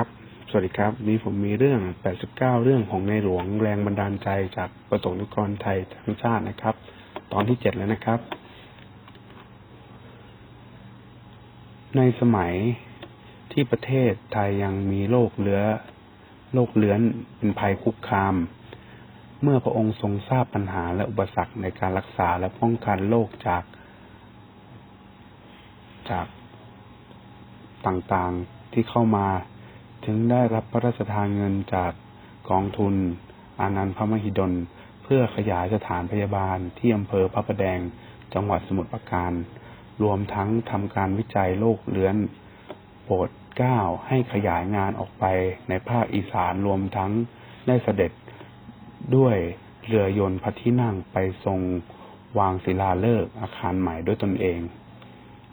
ครับ สวัสดีครับ นี้ผมมีเรื่อง 89 เรื่องของในหลวงแรงบันดาลใจจากประสงนิกรไทยทั้งชาตินะครับ ตอนที่7แล้วนะครับ ในสมัยที่ประเทศไทยยังมีโรคเลื้อโรคเลื้อนเป็นภัยคุกคาม เมื่อพระองค์ทรงทราบปัญหาและอุปสรรคในการรักษาและป้องกันโรคจาก จากต่างๆที่เข้ามา ถึงได้รับพระราชทานเงินจากกองทุน อานันต์พมหิดล เพื่อขยายสถานพยาบาลที่อำเภอพระประแดงจังหวัดสมุทรปราการ รวมทั้งทำการวิจัยโรคเลื้อน โปรดเก้าให้ขยายงานออกไปในภาคอีสานรวมทั้งได้เสด็จด้วยเรือยนต์พระที่นั่งไปทรงวางศิลาฤกษ์อาคารใหม่ด้วยตนเอง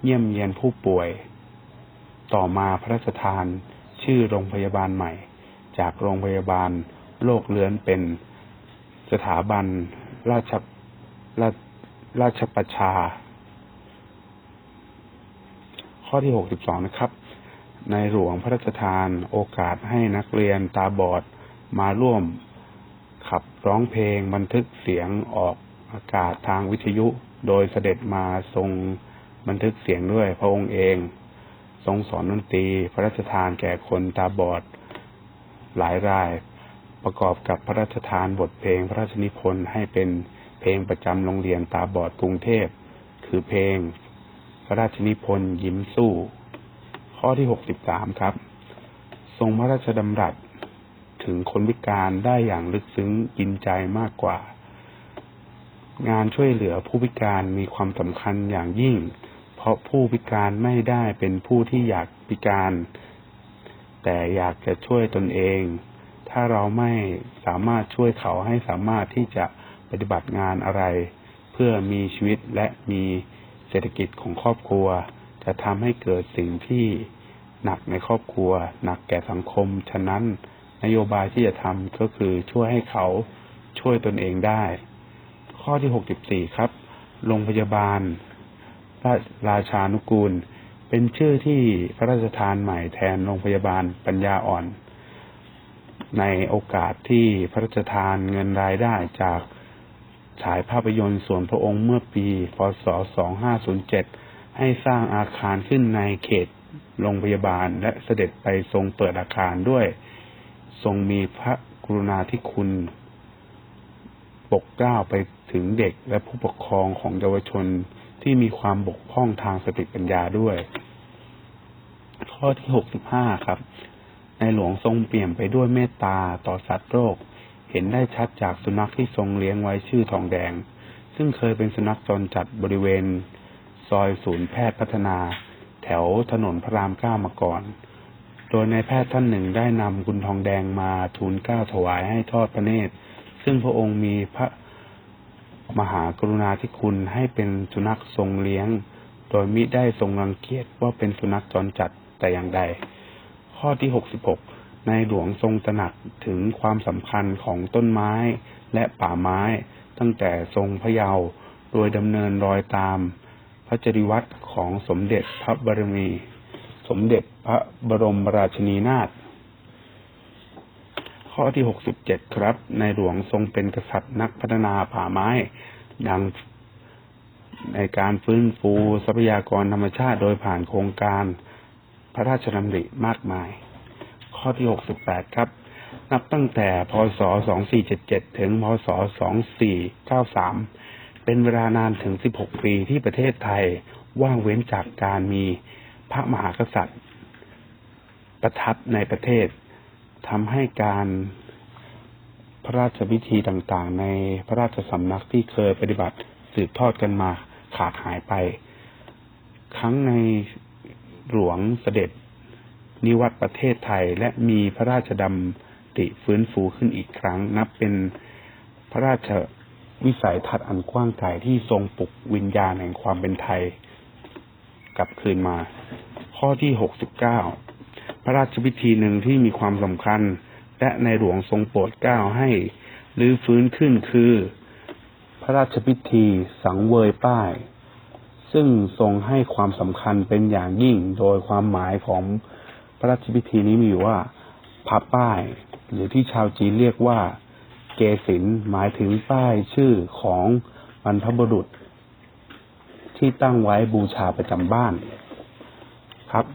เยี่ยมเยียนผู้ป่วย ต่อมาพระราชทาน ชื่อโรงพยาบาลใหม่ จากโรงพยาบาลโรคเลื้อนเป็นสถาบันราชราชราชประชา ข้อที่หกสิบสองนะครับ ในหลวงพระราชทานโอกาสให้นักเรียนตาบอดมาร่วม ขับร้องเพลงบันทึกเสียงออกอากาศทางวิทยุ โดยเสด็จมาทรงบันทึกเสียงด้วยพระองค์เอง ทรงสอนดนตรี พระราชทานแก่คนตาบอดหลายราย ประกอบกับพระราชทานบทเพลงพระราชนิพนธ์ให้เป็นเพลงประจำโรงเรียนตาบอดกรุงเทพ คือเพลง พระราชนิพนธ์ยิ้มสู้ ข้อที่หกสิบสามครับ ทรงพระราชดำรัสถึงคนพิการได้อย่างลึกซึ้งกินใจมากกว่า งานช่วยเหลือผู้พิการมีความสำคัญอย่างยิ่ง เพราะผู้พิการไม่ได้เป็นผู้ที่อยากพิการ แต่อยากจะช่วยตนเอง ถ้าเราไม่สามารถช่วยเขาให้สามารถที่จะปฏิบัติงานอะไร เพื่อมีชีวิตและมีเศรษฐกิจของครอบครัว จะทำให้เกิดสิ่งที่หนักในครอบครัว หนักแก่สังคม ฉะนั้นนโยบายที่จะทำก็คือช่วยให้เขาช่วยตนเองได้ ข้อที่หกสิบสี่ครับ โรงพยาบาล ราชานุกูล เป็นชื่อที่พระราชทานใหม่แทนโรงพยาบาลปัญญาอ่อน ในโอกาสที่พระราชทานเงินรายได้จากฉายภาพยนตร์ส่วนพระองค์เมื่อปี พศ 2507 ให้สร้างอาคารขึ้นในเขตโรงพยาบาลและเสด็จไปทรงเปิดอาคารด้วย ทรงมีพระกรุณาธิคุณ ปกเกล้าไปถึงเด็กและผู้ปกครองของเยาวชน ที่มีความบกพร่องทางสติปัญญาด้วย ข้อที่หกสิบห้าครับ ในหลวงทรงเปลี่ยนไปด้วยเมตตาต่อสัตว์โลกเห็นได้ชัดจากสุนัขที่ทรงเลี้ยงไว้ชื่อทองแดง ซึ่งเคยเป็นสุนัขจรจัดบริเวณ ซอยศูนย์แพทย์พัฒนา แถวถนนพระรามเก้ามาก่อน โดยในแพทย์ท่านหนึ่งได้นำคุณทองแดงมาทูลเก้าถวายให้ทอดพระเนตร ซึ่งพระองค์มีพระ มหากรุณาธิคุณให้เป็นสุนัขทรงเลี้ยง โดยมิได้ทรงรังเกียจว่าเป็นสุนัขจรจัดแต่อย่างใด ข้อที่หกสิบหกในหลวงทรงตระหนักถึงความสำคัญของต้นไม้และป่าไม้ ตั้งแต่ทรงพระเยาว์โดยดำเนินรอยตาม พระจริวัตรของสมเด็จพระบรมี สมเด็จพระบรมราชินีนาถ ข้อที่หกสิบเจ็ดครับ ในหลวงทรงเป็นกษัตริย์นักพัฒนาป่าไม้ ดังในการฟื้นฟูทรัพยากรธรรมชาติโดยผ่านโครงการพระราชดำริมากมาย ข้อที่หกสิบแปดครับ นับตั้งแต่พศสองสี่เจ็ดเจ็ดถึงพศสองสี่เก้าสามเป็นเวลานานถึงสิบหกปีที่ประเทศไทยว่างเว้นจากการมีพระมหากษัตริย์ ประทับในประเทศ ทำให้การพระราชพิธีต่างๆ ในพระราชสำนักที่เคยปฏิบัติสืบทอดกันมาขาดหายไป ครั้งในหลวงเสด็จนิวัตประเทศไทยและมีพระราชดำติฟื้นฟูขึ้นอีกครั้ง นับเป็นพระราชวิสัยทัศน์อันกว้างไกลที่ทรงปลุกวิญญาณแห่งความเป็นไทย กลับคืนมา ข้อที่หกสิบเก้า พระราชพิธีหนึ่งที่มีความสำคัญ และในหลวงทรงโปรดเกล้าให้ลื้อฟื้นขึ้นคือ พระราชพิธีสังเวยป้าย ซึ่งทรงให้ความสำคัญเป็นอย่างยิ่งโดยความหมายของพระราชพิธีนี้มีอยู่ว่าพับป้าย หรือที่ชาวจีนเรียกว่า เกศินหมายถึงป้ายชื่อของบรรพบุรุษ ที่ตั้งไว้บูชาประจำบ้านครับ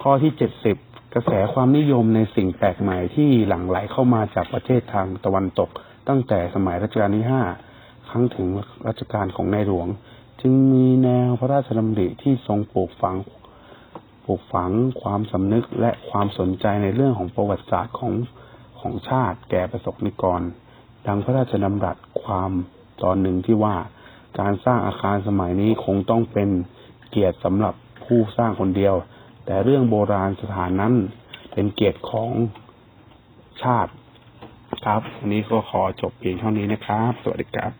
ข้อที่เจ็ดสิบ กระแสความนิยมในสิ่งแปลกใหม่ที่หลั่งไหลเข้ามาจากประเทศทางตะวันตก ตั้งแต่สมัยรัชกาลที่ห้าครั้งถึงรัชกาลของในหลวง จึงมีแนวพระราชดำริที่ทรงปลูกฝังปลูกฝังความสำนึกและความสนใจในเรื่องของประวัติศาสตร์ของของชาติแก่ประสบนิกร ดังพระราชดำรัสความตอนหนึ่งที่ว่า การสร้างอาคารสมัยนี้คงต้องเป็นเกียรติสำหรับผู้สร้างคนเดียว แต่เรื่องโบราณสถานนั้นเป็นเกียรติของชาติครับ วันนี้ก็ขอจบเพียงเท่านี้นะครับ สวัสดีครับ